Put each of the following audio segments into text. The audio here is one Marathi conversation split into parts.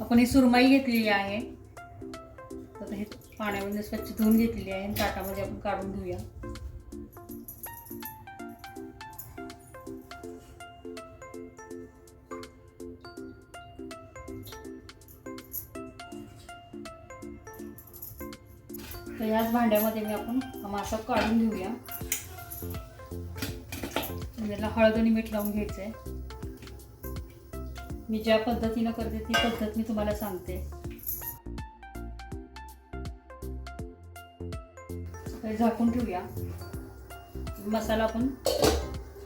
आपण ही सुरमई घेतलेली आहे. आता हे पाण्यामध्ये स्वच्छ धुवून घेतलेली आहे ताटामध्ये आपण काढून घेऊया. तर याच भांड्यामध्ये मी आपण मासा काढून घेऊया. त्याला हळद आणि मीठ लावून घ्यायचं आहे मी ज्या पद्धतीनं करते ती पद्धत मी तुम्हाला सांगते. झाकून ठेवूया. मसाला आपण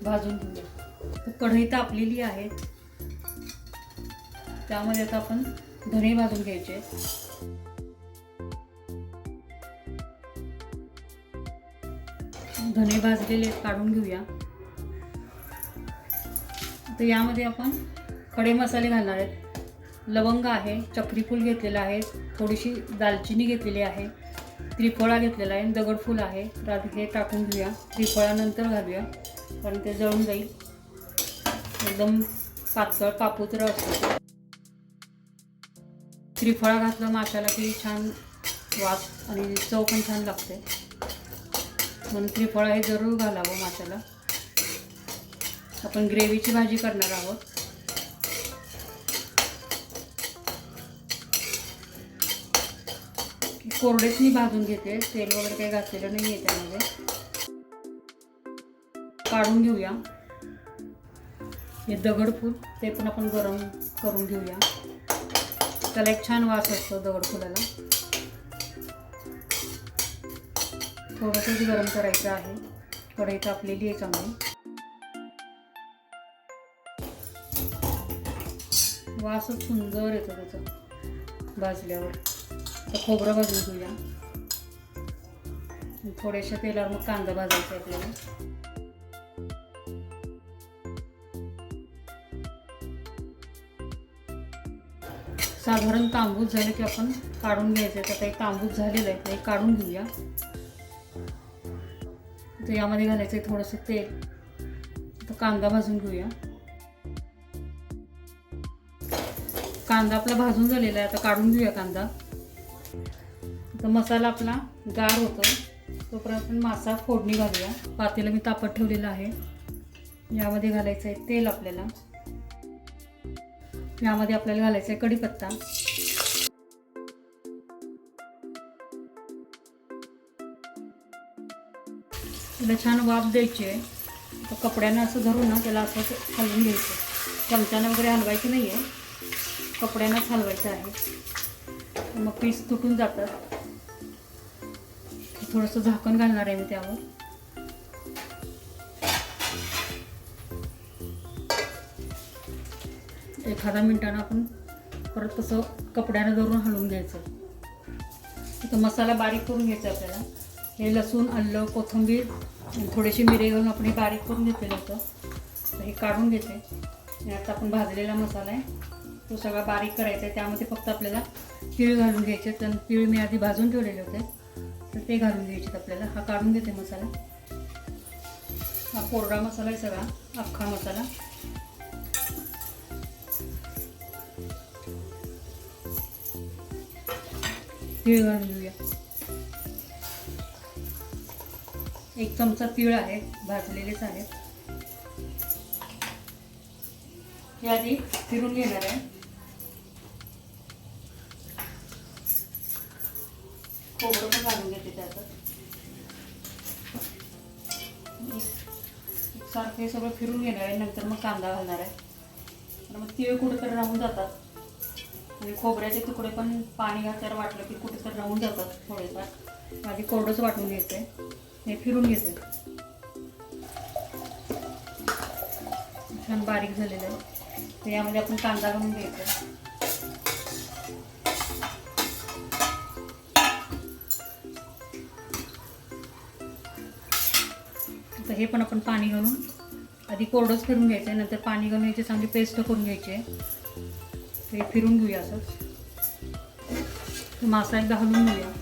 भाजून घेऊया. कढई तापलेली आहे. त्यामध्ये आता आपण धणे भाजून घ्यायचे. धणे भाजलेले काढून घेऊया. तर यामध्ये आपण खडे मसाले घालणार आहेत. लवंग आहे चक्रीफूल घेतलेलं आहे थोडीशी दालचिनी घेतलेली आहे त्रिफळा घेतलेला आहे दगडफूल आहे. तर हे टाकून घेऊया. त्रिफळानंतर घालूया. कारण ते जळून जाईल. एकदम पातळ कापूत्र असतो त्रिफळा घातलं माशाला की छान वास आणि चव पण छान लागते. म्हणून त्रिफळा हे जरूर घालावं माशाला. आपण ग्रेव्हीची भाजी करणार आहोत. कोरडेच मी भाजून घेते. तेल वगैरे काही घातलेलं नाही आहे त्यामध्ये. काढून घेऊया. हे दगडफूल ते पण आपण गरम करून घेऊया. त्याला एक छान वास असतो दगडफुलाला थोडंसंच गरम करायचं आहे. कढई तापलेली आहे चांगली. वासच सुंदर येतो त्याचा. भाजल्यावर. तर खोबरं भाजून घेऊया. थोड्याशा तेलावर मग कांदा भाजायचा आहे आपल्याला. साधारण तांबूस झाले की आपण काढून घ्यायचं आहे. तर काही तांबूस झालेलं आहे. ते काढून घेऊया. तर यामध्ये घालायचं आहे थोडंसं तेल. तर कांदा भाजून घेऊया. कांदा आपला भाजून झालेला आहे. आता काढून घेऊया कांदा. आता मसाला आपला गार होतो. तोपर्यंत आपण मासा फोडणी घालूया. पातेला मी तापत ठेवलेलं आहे. यामध्ये घालायचं आहे तेल आपल्याला. यामध्ये आपल्याला घालायचं आहे कढीपत्ता. त्याला छान वाफ द्यायची आहे तर कपड्यानं असं धरून ना त्याला असं हलवून घ्यायचं चमच्यानं वगैरे हलवायचं नाही आहे कपड्यानंच हलवायचं आहे. मग पीस तुटून जातात. थोडंसं झाकण घालणार आहे मी त्यावर. एखादा मिनिटानं आपण परत तसं कपड्यानं धरून हलवून घ्यायचं. इथं मसाला बारीक करून घ्यायचा आपल्याला. हे लसूण आलं कोथिंबीर थोडीशी मिरे घालून आपण हे बारीक करून घेतलेलं होतं. हे काढून घेते. आणि आता आपण भाजलेला मसाला आहे. तो सगळा बारीक करायचा आहे. त्यामध्ये फक्त आपल्याला तीळ घालून घ्यायचे तर तीळ मी आधी भाजून ठेवलेले होते. तर ते घालून घ्यायचे आपल्याला. हा काढून घेते मसाला. हा कोरडा मसाला आहे सगळा. अख्खा मसाला. तीळ घालून घेऊया. एक चमचा तीळ आहे. भाजलेलेच आहेत हे आधी फिरून घेणार आहे. खोबरं पण घालून घेते त्यात. सारखे सगळं फिरून घेणार आहे नंतर मग कांदा घालणार आहे. मग तिळ कुठेतरी राहून जातात. म्हणजे खोबऱ्याचे तुकडे पण पाणी घातल्यावर वाटलं की कुठेतरी राहून जातात थोडेफार. आधी कोरडंच वाटून घ्यायचं हे फिरून घेते. छान बारीक झालेलं आहे. तर यामध्ये आपण कांदा घालून घ्यायचा. तर हे पण आपण पाणी घालून आधी कोरडंच फिरून घ्यायचं आहे नंतर पाणी घालून याची चांगली पेस्ट करून घ्यायची आहे. तर हे फिरून घेऊया असंच. मासा एकदा हलवून घेऊया.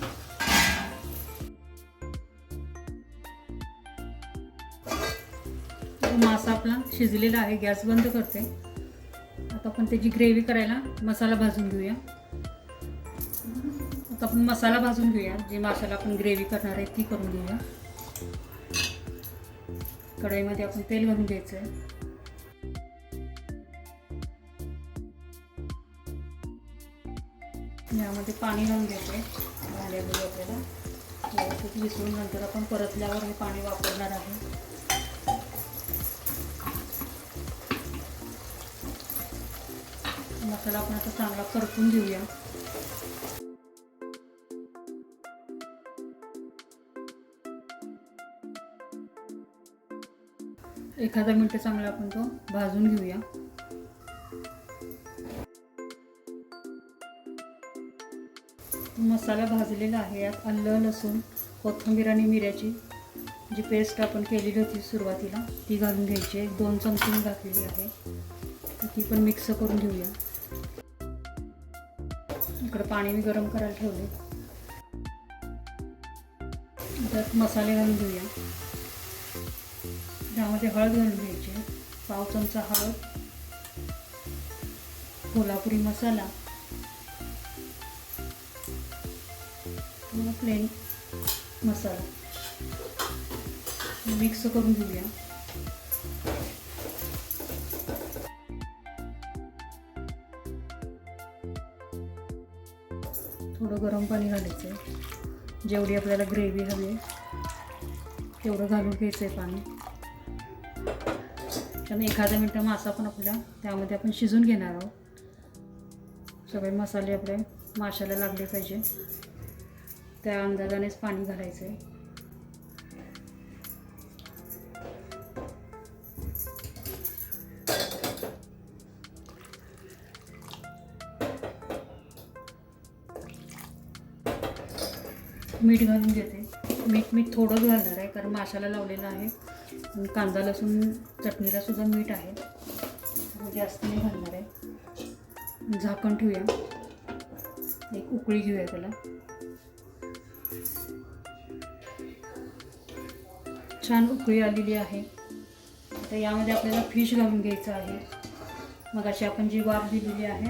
मासा आपला शिजलेला आहे गॅस बंद करते. आता आपण त्याची ग्रेव्ही करायला मसाला भाजून घेऊया. आता आपण मसाला भाजून घेऊया जे मासाला आपण ग्रेव्ही करणार आहे ती करून घेऊया. कढईमध्ये आपण तेल घालून घ्यायचं. आहे यामध्ये पाणी घालून घ्यायचं भांड्यामध्ये आपल्याला. व्यवस्थित विसरून नंतर आपण परतल्यावर हे पाणी वापरणार आहे. मसाला आपण आता चांगला परतून घेऊया. एखादा मिनटं चांगला आपण तो भाजून घेऊया. मसाला भाजलेला आहे यात आलं लसूण कोथिंबीर आणि मिऱ्याची जी पेस्ट आपण केलेली होती सुरुवातीला ती घालून घ्यायची एक दोन चमचे घातलेली आहे. ती पण मिक्स करून घेऊया. इकडं पाणी मी गरम करायला ठेवले त्यात मसाले घालून घेऊया. त्यामध्ये हळद घालून घ्यायची. पाव चमचा हळद. कोल्हापुरी मसाला. प्लेन मसाला. मिक्स करून घेऊया. थोडं गरम पाणी घालायचं आहे जेवढी आपल्याला ग्रेव्ही हवी आहे तेवढं घालून घ्यायचं आहे पाणी. त्यामुळे एखादा मिनटं मासा पण आपल्या त्यामध्ये आपण शिजून घेणार आहोत. सगळे मसाले आपले माशाला लागले पाहिजे. त्या अंदाजानेच पाणी घालायचं आहे मीठ घालून घेते. मीठ मीठ थोडंच घालणार आहे कारण माशाला लावलेलं आहे. कांदा लसूण चटणीला सुद्धा मीठ आहे. जास्त नाही घालणार आहे. झाकण ठेवूया. एक उकळी घेऊया त्याला. छान उकळी आलेली आहे. आता यामध्ये आपल्याला फिश घालून घ्यायचं आहे. मग अशी आपण जी वाफ दिलेली आहे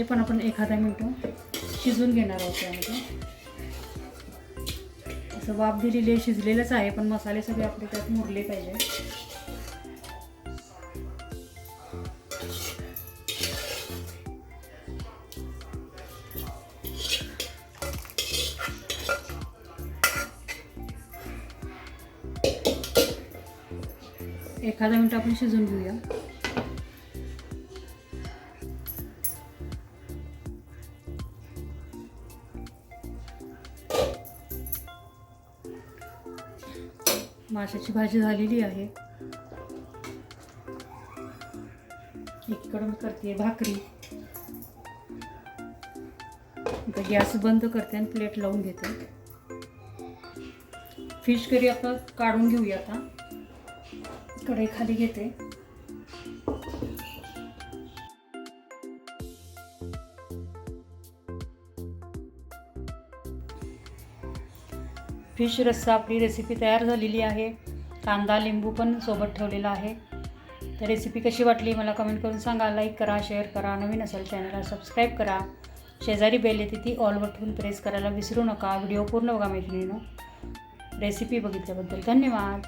ते पण आपण एखादा मिनटं शिजून घेणार आहोत त्यामध्ये. असं वाफ दिलेली आहे शिजलेलंच आहे पण मसाले सगळे आपले त्यात मुरले पाहिजे. एखादा मिनिट आपण शिजून घेऊया. माशाची भाजी झालेली आहे. एकीकडे करते भाकरी. आता गॅस बंद करते आणि प्लेट लावून घेते. फिश करी आपण काढून घेऊया आता. कढई खाली घेते. फिश रस्सा आपली रेसिपी तयार झालेली आहे. कांदा लिंबू पण सोबत ठेवलेला आहे. तर रेसिपी कशी वाटली मला कमेंट करून सांगा. लाईक करा शेअर करा. नवीन असेल चॅनलला सबस्क्राईब करा. शेजारी बेल येते ती ऑल बटन प्रेस करायला विसरू नका. व्हिडिओ पूर्ण बघा मैत्रिणीनं. रेसिपी बघितल्याबद्दल धन्यवाद.